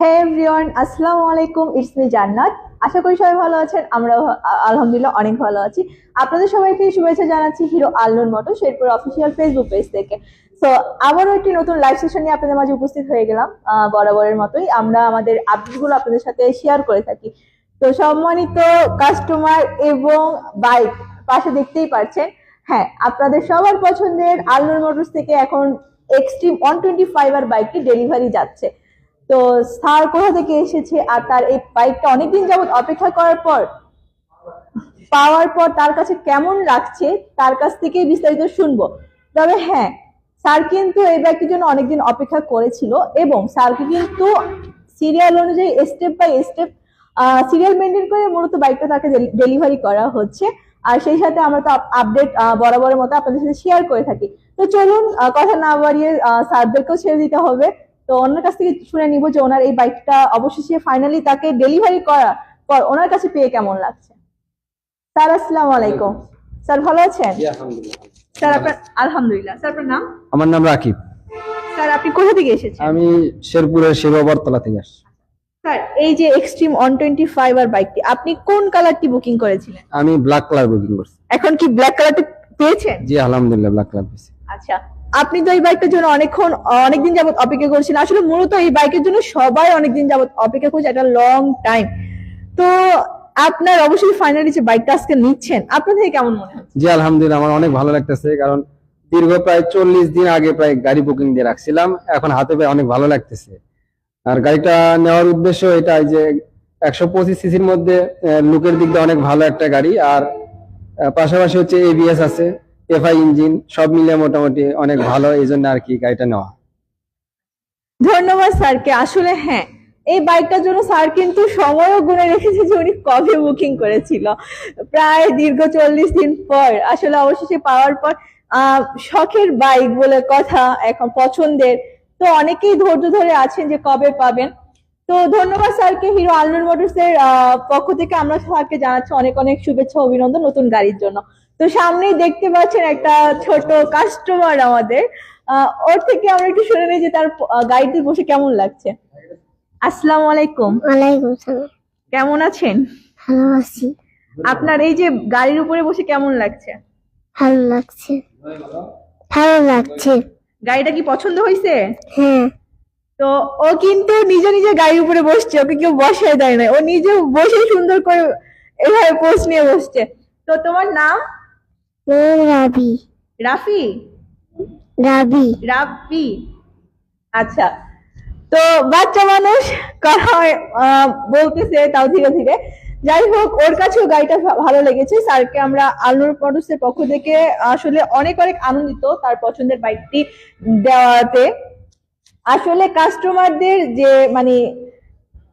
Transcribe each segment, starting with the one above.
হে everyone আসসালামু আলাইকুম it's me জান্নাত আশা করি সবাই ভালো আছেন, আমরাও আ- আলহামদুলিল্লাহ অনেক ভালো আছি। আপনাদের সবাইকে শুভেচ্ছা জানাচ্ছি হিরো আল্লুর মতো, শেরপুর অফিসিয়াল ফেসবুক পেজ থেকে। সো আবারও একটি নতুন লাইভ সেশন নিয়ে আপনাদের মাঝে উপস্থিত হয়ে গেলাম বরাবরের মতোই। আমরা আমাদের আপডেটগুলো আপনাদের সাথে শেয়ার করে থাকি। তো সম্মানিত কাস্টমার এবং বাইক পাশে দেখতেই পাচ্ছেন হ্যাঁ আপনাদের সবার পছন্দের আল্লুর মোটরস থেকে এখন xtreme one twenty five R বাইকটি ডেলিভারি যাচ্ছে। তো স্যার কোথা থেকে এসেছে আর তার এই বাইকটা অনেকদিন যাবত অপেক্ষা করার পর, পাওয়ার পর তার কাছে কেমন লাগছে তার কাছ থেকেই বিস্তারিত শুনব। তবে হ্যাঁ স্যার কিন্তু এই বাইকটির জন্য অনেকদিন অপেক্ষা করেছিল এবং স্যারকে কিন্তু সিরিয়াল অনুযায়ী step by step serial maintain করে মূলত বাইকটা তাকে ডেলিভারি করা হচ্ছে। আর সেই সাথে আমরা তো আপডেট বরাবরের মতো আপনাদের সাথে শেয়ার করে থাকি। তো চলুন কথা না বাড়িয়ে স্যারদেরকেও ছেড়ে দিতে হবে। তো ওনার কাছ থেকে শুনে নিব যে ওনার এই বাইকটা অবশেষে ফাইনালি তাকে ডেলিভারি করা পর ওনার কাছে পেয়ে কেমন লাগছে? স্যার আসসালামু আলাইকুম। স্যার ভালো আছেন? আলহামদুলিল্লাহ। স্যার আপনার আলহামদুলিল্লাহ। স্যার আপনার নাম? আমার নাম রাকিব। স্যার আপনি কোথা থেকে এসেছেন? আমি শেরপুরের শিরোবরতলা থেকে আসছি। স্যার এই যে xtreme one twenty five R বাইকটি আপনি কোন কালারটি বুকিং করেছিলেন? আমি ব্ল্যাক কালার বুকিং করছি। এখন কি ব্ল্যাক কালারটি পেয়েছেন? জি আলহামদুলিল্লাহ ব্ল্যাক কালার পেয়েছি। আচ্ছা আপনি তো এই বাইকটার জন্য অনেকক্ষণ, অনেকদিন যাবত অপেক্ষা করছেন আসলে মূলত এই বাইকের জন্য সবাই অনেকদিন যাবত অপেক্ষা করছে একটা লং টাইম তো আপনার অবশ্যই ফাইনালি যে বাইকটা আজকে নিচ্ছেন আপনার থেকে কেমন মনে হচ্ছে? জি, আলহামদুলিল্লাহ, আমার অনেক ভালো লাগতেছে। কারণ দীর্ঘ প্রায় চল্লিশ দিন আগে প্রায় গাড়ি বুকিং দিয়ে রাখছিলাম। এখন হাতে পেয়ে অনেক ভালো লাগতেছে। আর গাড়িটা নেওয়ার উদ্দেশ্য এটাই যে একশো পঁচিশ সিসির মধ্যে লুকের দিক দিয়ে অনেক ভালো একটা গাড়ি। আর পাশাপাশি হচ্ছে এবিএস আছে। এফআই ইঞ্জিন, সব মিলিয়ে মোটামুটি অনেক ভালো এই জন্য আর কি গাড়িটা নেওয়া। ধন্যবাদ স্যারকে। আসলে হ্যাঁ এই বাইকটার জন্য স্যার কিন্তু সময়ও গুনে রেখেছে যে উনি কবে বুকিং করেছিল। প্রায় দীর্ঘ চল্লিশ দিন পর, আসলে অবশেষে পাওয়ার পর শখের বাইক বলে কথা, এখন পছন্দের। তো অনেকেই ধৈর্য ধরে আছেন যে কবে পাবেন। তো ধন্যবাদ স্যারকে, হিরো আলনুর মোটরস এর পক্ষ থেকে আমরা স্যারকে জানাচ্ছি অনেক অনেক শুভেচ্ছা, অভিনন্দন নতুন গাড়ির জন্য। তো সামনেই দেখতে পাচ্ছেন একটা ছোট কাস্টমার আমাদের। ওর থেকে আমরা একটু শুনে নিই যে তার গাড়িতে বসে কেমন লাগছে। আসসালামু আলাইকুম। ওয়ালাইকুম সালাম কেমন আছেন? ভালো আছি। আপনার এই যে গাড়ির উপরে বসে কেমন লাগছে? ভালো লাগছে। ভালো লাগছে। গাড়িটা কি পছন্দ হয়েছে হ্যাঁ। তো ও কিন্তু নিজে নিজে গাড়ির উপরে বসছে ওকে কেউ বসায় দেয় না ও নিজে বসে সুন্দর করে এভাবে পোস্ট নিয়ে বসছে। তো তোমার নাম? রাবি? রাফি? রাবি। রাফি আচ্ছা। তো বাচ্চা মানুষ কথা বলতেছে তাও ধীরে ধীরে। যাই হোক ওর কাছেও গাড়িটা ভালো লেগেছে। স্যারকে আমরা আলনুর মোটরসের পক্ষ থেকে আসলে অনেক অনেক আনন্দিত তার পছন্দের বাইকটি দেওয়াতে। আসলে কাস্টমারদের যে মানে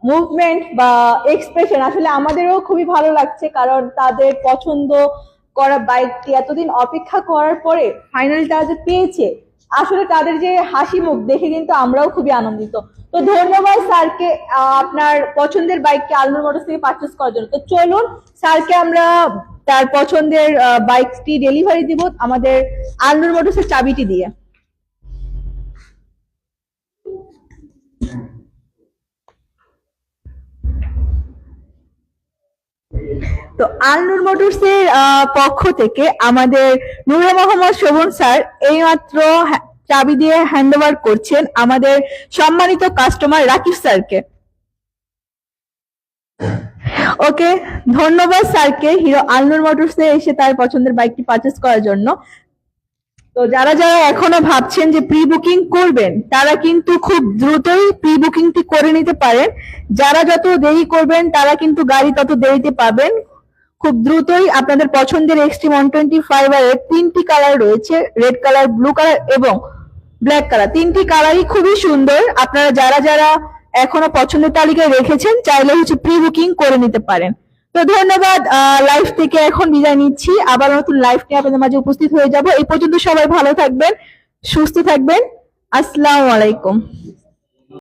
মুভমেন্ট বা এক্সপ্রেশন আসলে আমাদেরও খুবই ভালো লাগছে কারণ তাদের পছন্দ করা বাইকটি এতদিন অপেক্ষা করার পরে ফাইনালি তারা যে পেয়েছে, আসলে তাদের যে হাসি মুখ দেখে কিন্তু আমরাও খুবই আনন্দিত। তো ধন্যবাদ স্যারকে আপনার পছন্দের বাইককে আলমুর মোটরস থেকে পারচেস করার জন্য। তো চলুন, স্যারকে আমরা তার পছন্দের বাইকটি ডেলিভারি দিব আমাদের আলমোর মোটরসের চাবিটি দিয়ে। তো আলনুর মোটরস এর পক্ষ থেকে আমাদের নূরে মোহাম্মদ শোভন স্যার এইমাত্র চাবি দিয়ে হ্যান্ড ওভার করছেন আমাদের সম্মানিত কাস্টমার রাকিব স্যারকে। ওকে, ধন্যবাদ স্যারকে। হিরো আলনুর মোটরস এসে তার পছন্দের বাইকটি পারচেস করার জন্য। তো যারা যারা এখনও ভাবছেন যে প্রি বুকিং করবেন, তারা কিন্তু খুব দ্রুতই প্রি বুকিংটি করে নিতে পারেন। যারা যত দেরি করবেন, তারা কিন্তু গাড়ি তত দেরিতে পাবেন। খুব দ্রুতই আপনাদের পছন্দের xtreme one twenty five R এর তিনটি কালার রয়েছে রেড কালার ব্লু কালার এবং ব্ল্যাক কালার তিনটি কালারই খুবই সুন্দর। আপনারা যারা যারা এখনও পছন্দের তালিকায় রেখেছেন, চাইলে হচ্ছে প্রি বুকিং করে নিতে পারেন। তো ধন্যবাদ লাইভ থেকে এখন বিদায় নিচ্ছি। আবার নতুন লাইভ নিয়ে আপনাদের মাঝে উপস্থিত হয়ে যাব। এই পর্যন্ত সবাই ভালো থাকবেন, সুস্থ থাকবেন। আসসালামু আলাইকুম।